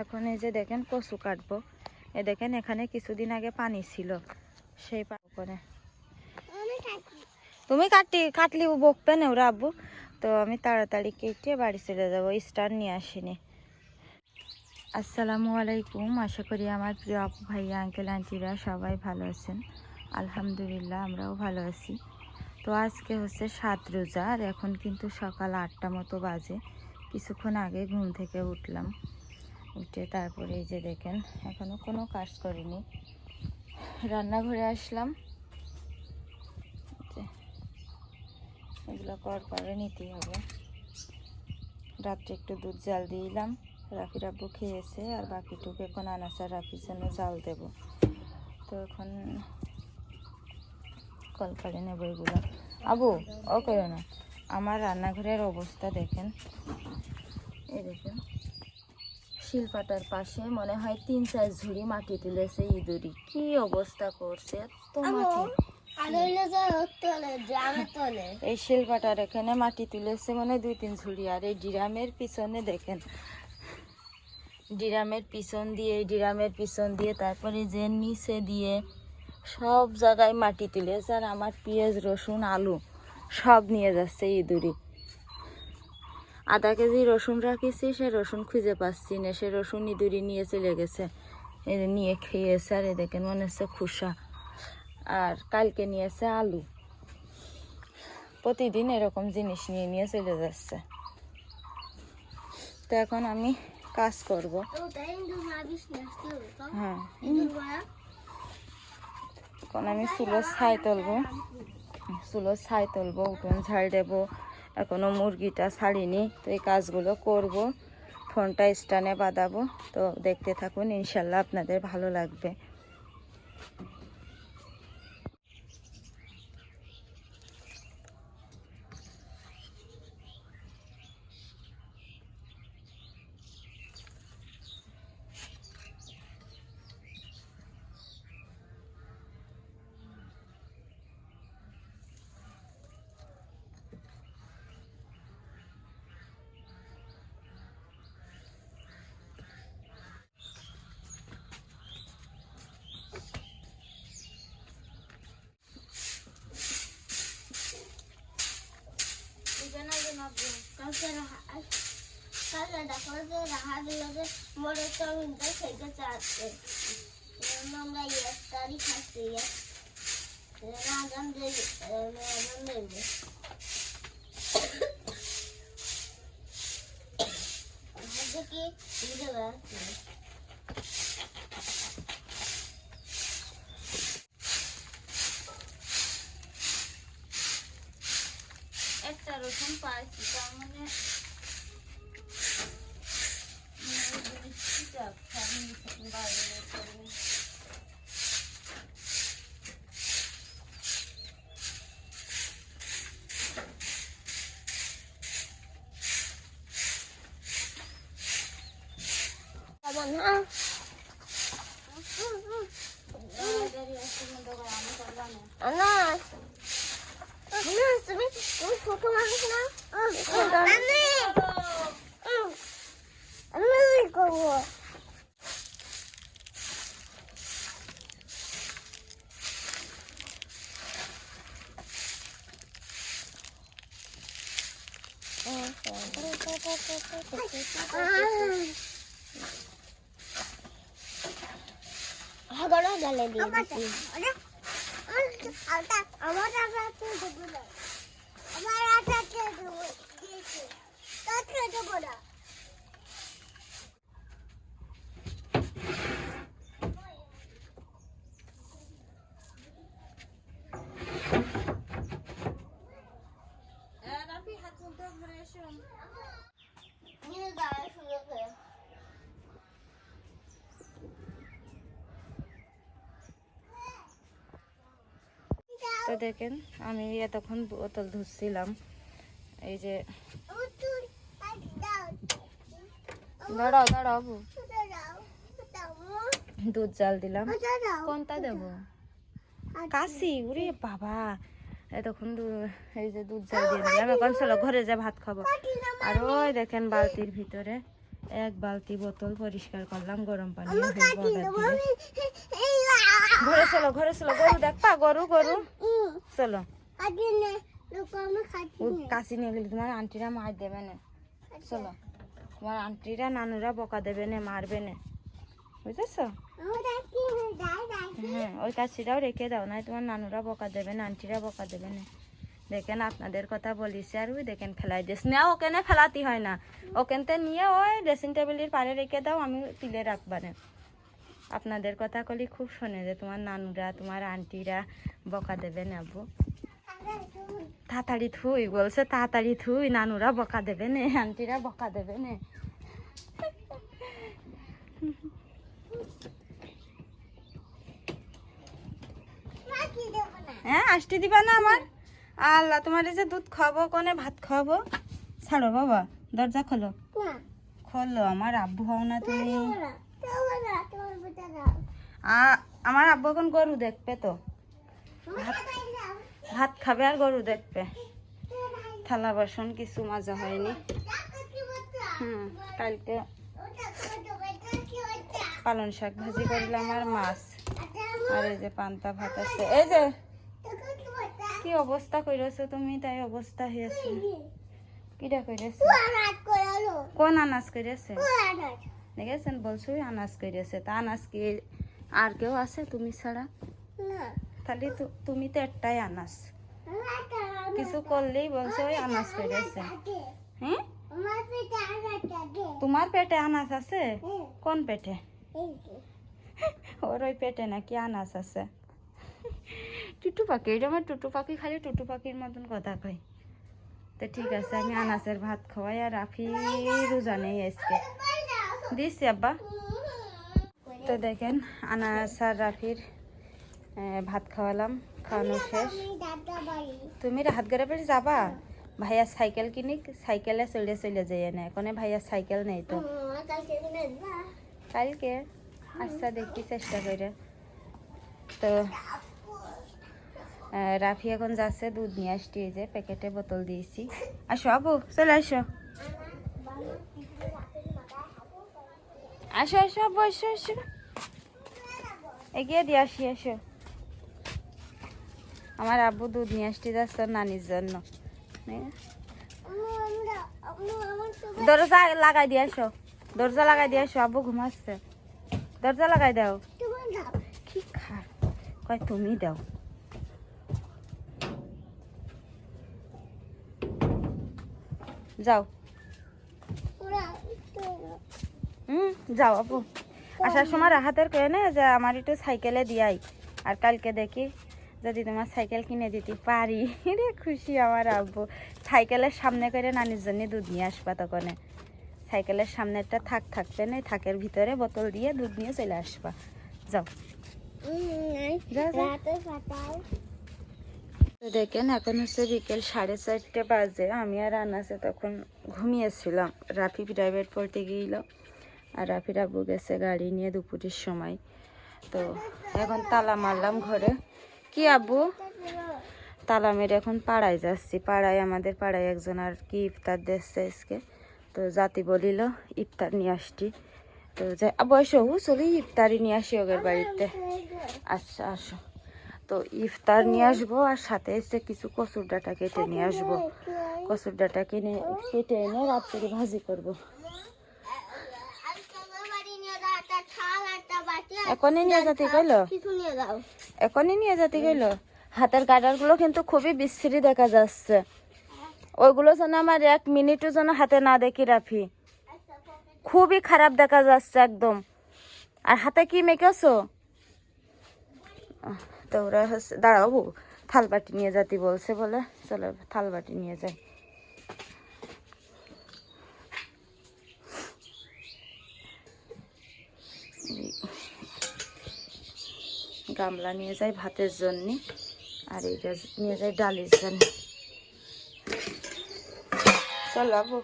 এখন এই যে দেখেন কচু কাটবো। এ দেখেন এখানে কিছুদিন আগে পানি ছিল। সেই করে। তুমি কাটি কাটলি বকবে না ওরা আব্বু? তো আমি তাড়াতাড়ি কেটে বাড়ি চলে যাব স্টার নিয়ে আসিনি। আসসালামু আলাইকুম আশা করি আমার প্রিয় আপু ভাইয়া আঙ্কেল আন্টিরা সবাই ভালো আছেন। আলহামদুলিল্লাহ আমরাও ভালো আছি। তো আজকে হচ্ছে সাত রোজা আর এখন কিন্তু সকাল আটটা মতো বাজে। কিছুক্ষণ আগে ঘুম থেকে উঠলাম। উঠে তারপরে এই যে দেখেন এখনও কোনো কাজ করিনি। রান্নাঘরে আসলাম। এগুলো কর করে নিতেই হবে। রাত্রে একটু দুধ জাল দিলাম রাফি রাব্বু খেয়েছে, আর বাকিটুকু এখন আনাসার রাফির জন্য জাল দেব। তো এখন কল করে নেব এগুলো। আবু, ও করো না। আমার রান্নাঘরের অবস্থা দেখেন। এই দেখেন। শিলপাটার পাশে মনে হয় তিন চার ঝুড়ি মাটি তুলেছে ইঁদুরি কি অবস্থা করছে মাটি? এই শিলপাটার এখানে মাটি তুলেছে মানে দুই তিন ঝুড়ি আর এই ডিরামের পিছনে দেখেন। ডিরামের পিছন দিয়ে ডিরামের পিছন দিয়ে তারপরে যে নিচে দিয়ে সব জায়গায় মাটি তুলেছে আর আমার পেঁয়াজ রসুন আলু সব নিয়ে যাচ্ছে ইঁদুরি আধা কেজি রসুন রাখিছি সে রসুন খুঁজে পাচ্ছি না। সে রসুন ইঁদুরি নিয়ে চলে গেছে। নিয়ে খেয়েছে আর এ দেখেন মনে হচ্ছে খুসা। আর কালকে নিয়েছে আলু। প্রতিদিন এরকম জিনিস নিয়ে নিয়ে চলে যাচ্ছে। তো এখন আমি কাজ করব। হ্যাঁ। এখন আমি চুলো ছাই তুলবো। চুলো ছাই তুলবো উঠোন ঝাড় দেবো। এখনও মুরগিটা ছাড়িনি, তো এই কাজগুলো করব। ফোনটা স্টানে বাঁধাবো, তো দেখতে থাকুন, ইনশাল্লাহ আপনাদের ভালো লাগবে। আমরা ইফতারি খাচ্ছি আগাম দেবে আগাম দেবে কি ভিডিও বানাচ্ছি একটা রসুন পাইছি তার মানে কেমন 妈妈，我。তো দেখেন, আমি এতক্ষণ বোতল ধুচ্ছিলাম। এই যে দাঁড়াও দাঁড়াও দুধ জাল দিলাম। কোনটা দেব? কাশি, উরে বাবা। এতক্ষণ এই যে দুধ জাল দিয়ে দিলাম। এখন চলো ঘরে যা ভাত খাব। আর ওই দেখেন বালতির ভিতরে এক বালতি বোতল পরিষ্কার করলাম, গরম পানি ঘরে চলো ঘরে চলো। গরু দেখবা গরু গরু। চলো। নে নে কাশি নিয়ে গেলে তোমার আন্টিরা মার দেবে না। চলো। তোমার আন্টিরা নানুরা বকা দেবে না মারবে না। বুঝেছ? নে হ্যাঁ ওই কাশিটাও রেখে দাও না তোমার নানুরা বকা দেবে না আন্টিরা বকা দেবে না। দেখেন আপনাদের কথা বলিস আর ওই দেখেন ফেলাই দিস না ওখানে ফেলাতি হয় না। ওখানতে নিয়ে ওই ড্রেসিং টেবিলের পারে রেখে দাও আমি তুলে রাখবানে আপনাদের কথা কলি খুব শোনে যে তোমার নানুরা তোমার আন্টিরা বকা দেবে আব্বু। তাড়াতাড়ি থুই বলছে তাড়াতাড়ি থুই নানুরা বকা দেবে নে আন্টিরা বকা দেবে নে কাটি দেবো না হ্যাঁ আসতে দিবা না আমার? আল্লাহ তোমার এই যে দুধ খাব কোনে ভাত খাব ছাড়ো বাবা দরজা খোলো। খোলো আমার আব্বু হও না তুমি। আমার আব্বু এখন গরু দেখবে তো। ভাত খাবে আর গরু দেখবে। থালা বাসন কিছু মাজা হয়নি। হুম, কালকে পালন শাক ভাজি করলাম আর মাছ। আর এই যে পান্তা ভাত আছে। এই যে, কি অবস্থা কইরেছো তুমি? তাই অবস্থা হয়েছে কিটা কইরেছে? কোন আনাজ কইরেছে? দেখেছেন বলছো আনাজ কইরেছে। তা আনাজ কি আর কেউ আছে তুমি ছাড়া? তাহলে তো- তুমি তো একটাই আনাজ। কিছু করলেই বলছো ওই আনাজ কইরেছে। হ্যাঁ তোমার পেটে আনাজ আছে? কোন পেটে? ওর ওই পেটে নাকি আনাজ আছে। টুটু পাখি এটা আমার টুটু পাখি খালি টুটু পাখির মতন কথা কয়। তো ঠিক আছে আমি আনাজের ভাত খাওয়াই আর রাফি রোজা নেই আজকে। দিচ্ছি আব্বা। তো দেখেন আনাস আর রাফির ভাত খাওয়ালাম, খাওয়ানো শেষ। তুমি হাত গড়ে পেরে যাবা? ভাইয়া সাইকেল কিনি সাইকেলে চলে চলে যাই না এখন ভাইয়া সাইকেল নেই তো। কালকে আচ্ছা দেখি চেষ্টা করে। তো রাফি এখন যাচ্ছে, দুধ নিয়ে এই যে প্যাকেটে বোতল দিয়েছি। আসো আবু, চলে আসো। আসো আসো আবু আসো এগিয়ে দিয়ে আসি, আসো। আমার আব্বু দুধ নিয়ে আসতে যাচ্ছে নানির জন্য। দরজা লাগাই দিয়ে আসো। দরজা লাগাই দিয়ে আসো, আব্বু ঘুমাচ্ছে। দরজা লাগাই দাও। কি খা কয়, তুমি দাও। যাও হুম যাও আপু। আসার সময় রাহাতের কয়ে না যে আমার একটু সাইকেলে দিয়াই। আর কালকে দেখি যদি তোমার সাইকেল কিনে দিতে পারি। রে খুশি আমার আব্বু। সাইকেলের সামনে করে নানির জন্য দুধ নিয়ে আসবা তখনে। সাইকেলের সামনেরটা থাক, থাকবে না থাকের ভিতরে বোতল দিয়ে দুধ নিয়ে চলে আসবা। যাও। দেখেন, এখন হচ্ছে বিকেল সাড়ে চারটে বাজে। আমি আর আনাসে তখন ঘুমিয়েছিলাম। রাফি প্রাইভেট পড়তে গিয়েছিল। আর রাফির আব্বু গেছে গাড়ি নিয়ে দুপুরের সময়। তো এখন তালা মারলাম ঘরে। কি আব্বু? তালা মেরে এখন পাড়ায় যাচ্ছি। পাড়ায়, আমাদের পাড়ায় একজন আর কি ইফতার দিচ্ছে আজকে। তো জাতি বলিল, ইফতার নিয়ে আসছি। তো যাই বয়স হু চলি ইফতারি নিয়ে আসি ওদের বাড়িতে। আচ্ছা আসো। তো ইফতার নিয়ে আসব আর সাথে এসে কিছু কচুর ডাটা কেটে নিয়ে আসব। কচুর ডাটা কিনে, কেটে এনে রাত্রে ভাজি করব। এখনই নিয়ে যেতে কইলো? এখনই নিয়ে যেতে গেলো হাতের গাডারগুলো কিন্তু খুবই বিশ্রী দেখা যাচ্ছে। ওইগুলো যেন আমার এক মিনিটও যেন হাতে না দেখি রাফি। খুবই খারাপ দেখা যাচ্ছে একদম। আর হাতে কি মেকেছো? তো ওরা হচ্ছে দাঁড়াবো থাল বাটি নিয়ে যাতি বলছে বলে। চলো থাল বাটি নিয়ে যাই। গামলা নিয়ে যাই ভাতের জন্য। আর এইটা নিয়ে যাই ডালের জন্য। চলো আবু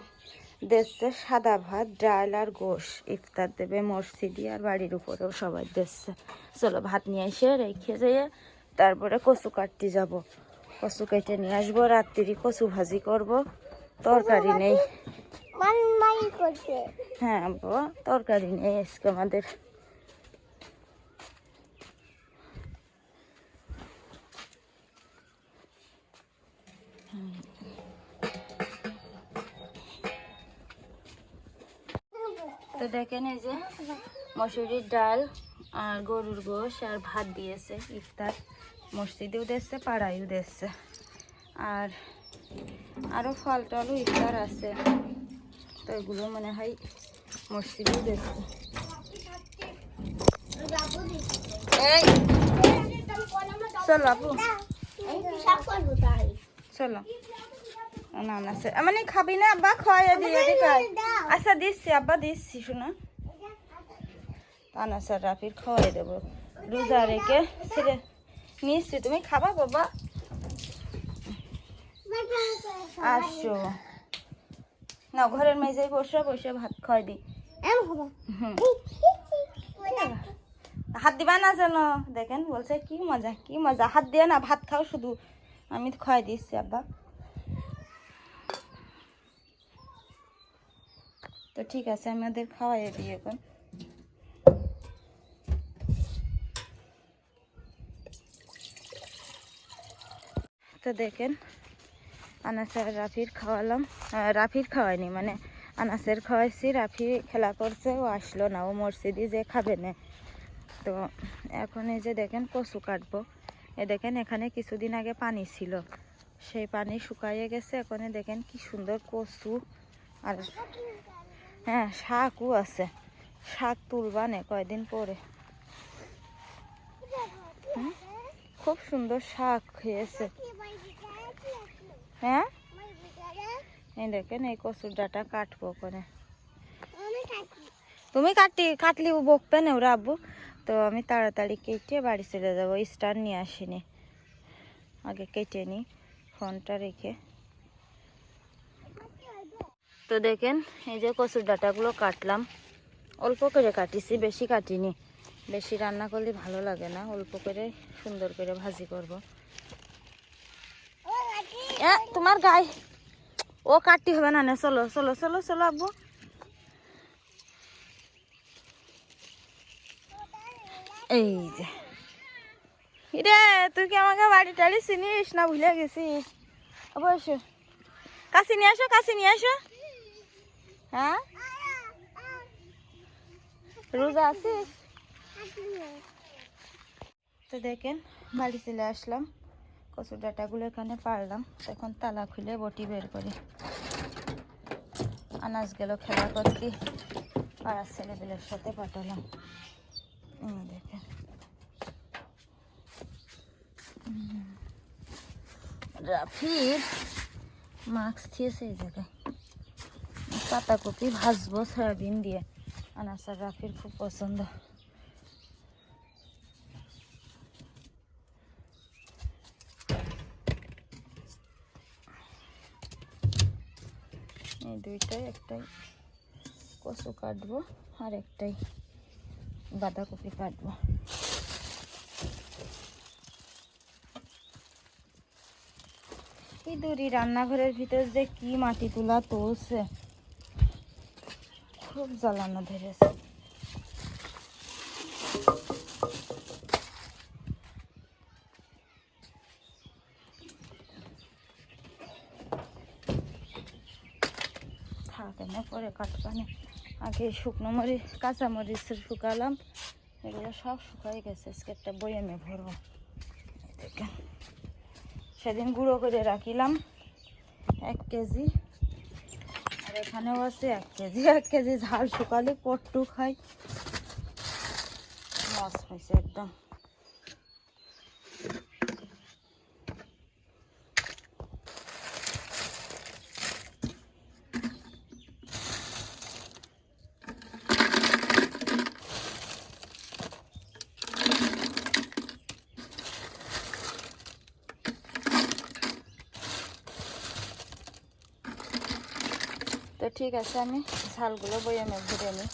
দেশে সাদা ভাত ডাল আর গোশ। ইফতার দেবে মসজিদি আর বাড়ির উপরেও সবাই দেশে। চলো ভাত নিয়ে এসে রেখে যেয়ে তারপরে কচু কাটতে যাব। কচু কেটে নিয়ে আসব রাত্রি কচু ভাজি করব। তরকারি নেই। হ্যাঁ তরকারি নেই আজকে আমাদের। তো দেখেন এই যে মসুরির ডাল আর গরুর গোশ আর ভাত দিয়েছে, ইফতার। মসজিদেও দিচ্ছে পাড়ায়ও দিচ্ছে আর আরও ফল টলও ইফতার আছে। তো এগুলো মনে হয় মসজিদেও দিচ্ছে চলো আপু চলো। মানে খাবি না, আব্বা খাওয়াই দিয়ে দিকে আচ্ছা দিচ্ছি, আব্বা, দিচ্ছি, শোনা। আনা স্যার রাফির খাওয়াই দেবো। রোজা রেখে ছেড়ে নিচ্ছি। তুমি খাবা, বাবা? আসো। না, ঘরের মেঝে বসে বসে ভাত খাওয়াই দিই হাত দিবা না যেন? দেখেন, বলছে, কি মজা কি মজা। হাত দিয়ে না, ভাত খাও শুধু। আমি খাওয়াই দিচ্ছি, আব্বা। তো ঠিক আছে, আমি ওদের খাওয়াই দিই এখন। তো দেখেন, আনাসের রাফির খাওয়ালাম। রাফির খাওয়াইনি মানে আনাসের খাওয়াইছি, রাফি খেলা করছে, ও আসলো না, ও মসজিদি যে খাবে না। তো এখন এই যে দেখেন, কচু কাটবো। এ দেখেন, এখানে কিছুদিন আগে পানি ছিল। সেই পানি শুকাইয়ে গেছে, এখন দেখেন কি সুন্দর কচু। আর হ্যাঁ শাকও আছে। শাক তুলবা নে কয়দিন পরে। খুব সুন্দর শাক হয়েছে। হ্যাঁ? এই দেখেন, এই কচুর ডাটা কাটবো করে। তুমি কাটি, কাটলি বকবে না ওরা আব্বু? তো আমি তাড়াতাড়ি কেটে বাড়ি চলে যাব। স্টার নিয়ে আসিনি। আগে কেটে নিই, ফোনটা রেখে। তো দেখেন, এই যে কচুর ডাটাগুলো কাটলাম। অল্প করে কাটিছি, বেশি কাটিনি। বেশি রান্না করলে ভালো লাগে না, অল্প করে সুন্দর করে ভাজি করব। তোমার গায়ে। ও কাটতে হবে না না, চলো চলো চলো চলো, আব্বু। এই যে। রে তুই কি আমাকে বাড়ি টাড়ি চিনিস না, ভুলে গেছিস অবশ্য কাছে নিয়ে আসো, কাছে নিয়ে আসো। হ্যাঁ? রোজা আছিস? তো দেখেন, বাড়ি চলে আসলাম। কচুর ডাটাগুলো এখানে পারলাম এখন তালা খুলে বটি বের করি। আনাজ গেল, খেলা করতে পাড়ার ছেলেপেলের সাথে পাঠালাম। দেখেন। রাফির মাস্ক থিয়েছে এই জায়গায়। পাতাকপি ভাজবো সয়াবিন দিয়ে। আনাসার রাফির খুব পছন্দ। এই দুইটাই, একটাই কচু কাটবো আর একটাই বাঁধাকপি কাটবো। এই দড়ি রান্নাঘরের ভিতর যে কি মাটি তোলা তুলছে। খুব জ্বালানো ধরেছে। থাকে না পরে কাটবানে। আগে শুকনো মরিচ কাঁচা মরিচ শুকালাম। এগুলো সব শুকাই গেছে আজকে একটা বয়ামে ভরবো। দেখেন, সেদিন গুঁড়ো করে রাখিলাম, এক কেজি। এখানেও আছে এক কেজি এক কেজি ঝাল শুকালে পট্টু খাই। মাছ খাইছে একদম তো ঠিক আছে, আমি ঝালগুলো বয়ামে ভরে নিই।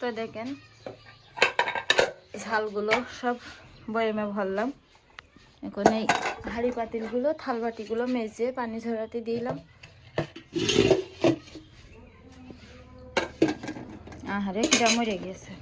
তো দেখেন, ঝালগুলো সব বয়ামে ভরলাম। এখন এই হাঁড়ি পাতিলগুলো থালবাটিগুলো মেজে পানি ঝরাতে দিলাম। আহারে কিরা মরে গেছে।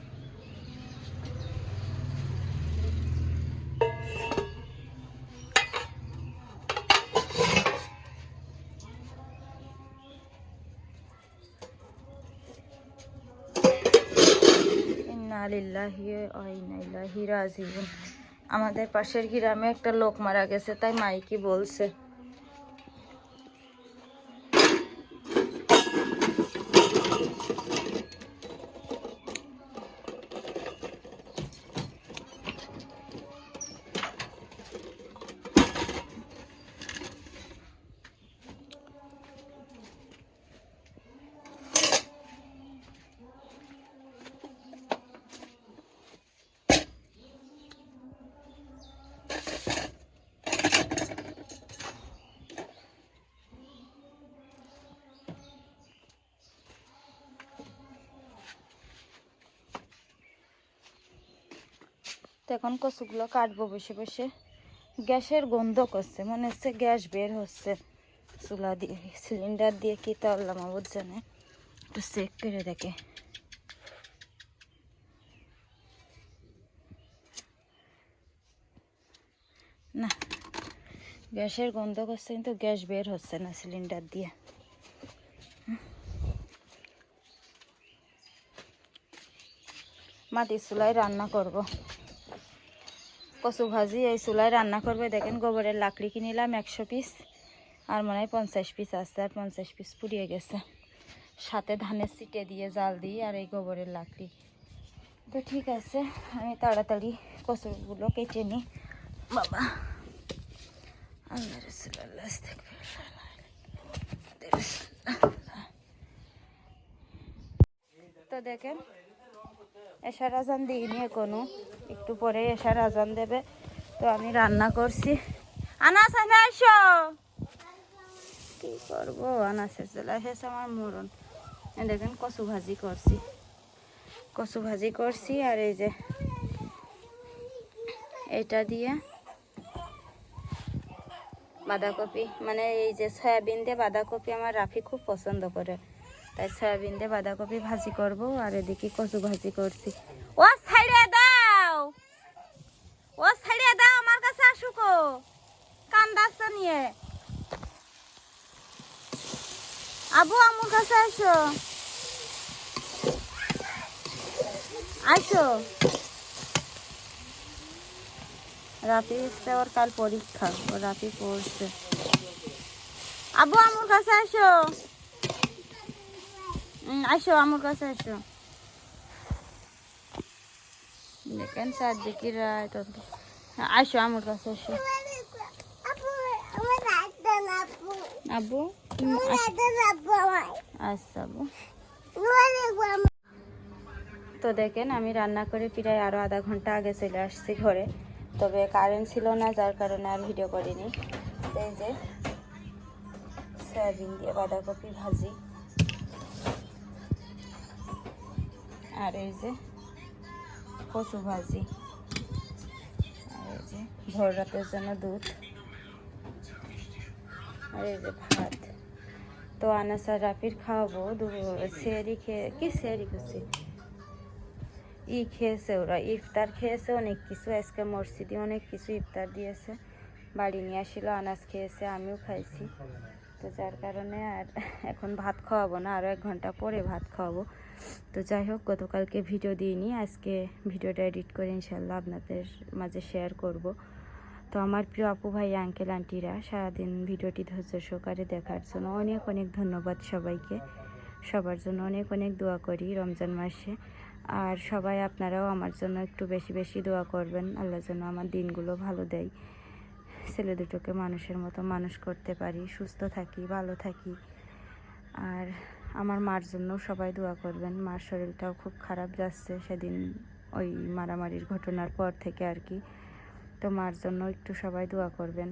লিল্লাহি আমাদের পাশের গ্রামে একটা লোক মারা গেছে তাই মাইকি বলছে। তো এখন কচুগুলো কাটবো বসে বসে। গ্যাসের গন্ধ করছে, মনে হচ্ছে গ্যাস বের হচ্ছে। চুলা দিয়ে, সিলিন্ডার দিয়ে কি তাল্লাম আবুদ জানে একটু চেক করে দেখে। না, গ্যাসের গন্ধ করছে কিন্তু গ্যাস বের হচ্ছে না সিলিন্ডার দিয়ে। মাটির চুলায় রান্না করব। কচু ভাজি, এই চুলায় রান্না করবে। দেখেন গোবরের লাকড়ি কিনিলাম একশো পিস, আর মনে হয় পঞ্চাশ পিস আসছে আর পঞ্চাশ পিস পুড়িয়ে গেছে। সাথে ধানের সিটে দিয়ে জাল দিই আর এই গোবরের লাকড়ি। তো ঠিক আছে, আমি তাড়াতাড়ি কচুগুলো কেটে নিই। বাবা তো দেখেন এশার আজান দিইনি এখনও একটু পরে এশার আজান দেবে। তো আমি রান্না করছি। আনাস আনা আসো। কি করব? আনাসের চলে এসেছে আমার মরণ। দেখেন, কচু ভাজি করছি। কচু ভাজি করছি আর এই যে এটা দিয়ে বাঁধাকপি। মানে এই যে সয়াবিন দিয়ে বাঁধাকপি আমার রাফি খুব পছন্দ করে। তাই সয়াবিন দিয়ে বাঁধাকপি ভাজি করব আর এদিকে কচু ভাজি করছি। ও, ছাইড়ে দাও! ও, ছাইড়ে দাও আমার কাছে আসুকো কান্দাচ্ছে নিয়ে। আবু, আমার কাছে আসো। আসো। রাফি এসছে, ওর কাল পরীক্ষা। ও রাফি পড়ছে। আবু, আমার কাছে আসো। আসো আমার কাছে আসো দেখেন চারদিকে রায় আসো আমার কাছে আসো আমার আচ্ছা আমার তো দেখেন, আমি রান্না করে প্রায় আরও আধা ঘণ্টা আগে চলে আসছি ঘরে। তবে কারেন্ট ছিল না, যার কারণে আর ভিডিও করিনি। এই যে, সয়াবিন দিয়ে বাঁধাকপি ভাজি। আর এই যে কচু ভাজি। আর এই যে ভোর রাতের জন্য দুধ। আর এই যে ভাত। তো আনাসা রাফির খাওয়াবো। সেরি খেয়ে, কি সেরি করছি? ই খেয়েছে ওরা, ইফতার খেয়েছে অনেক কিছু। আজকে মসজিদে অনেক কিছু ইফতার দিয়েছে। বাড়ি নিয়ে আসছিল আনাজ খেয়েছে, আমিও খাইছি। তো যার কারণে আর এখন ভাত খাওয়াবো না আরও এক ঘণ্টা পরে ভাত খাওয়াবো। তো যাই হোক গতকালকে ভিডিও দিইনি, আজকে ভিডিওটা এডিট করে ইনশাল্লাহ আপনাদের মাঝে শেয়ার করব। তো আমার প্রিয় আপু ভাই আঙ্কেল আন্টিরা সারাদিন ভিডিওটি ধৈর্য সহকারে দেখার জন্য অনেক অনেক ধন্যবাদ সবাইকে। সবার জন্য অনেক অনেক দোয়া করি রমজান মাসে। আর সবাই আপনারাও আমার জন্য একটু বেশি বেশি দোয়া করবেন। আল্লাহ যেন আমার দিনগুলো ভালো দেয়। ছেলে দুটোকে মানুষের মতো মানুষ করতে পারি, সুস্থ থাকি, ভালো থাকি। আর আমার মার জন্য সবাই দোয়া করবেন। মার শরীরটাও খুব খারাপ যাচ্ছে সেদিন ওই মারামারির ঘটনার পর থেকে আর কি। তো মার জন্য একটু সবাই দোয়া করবেন।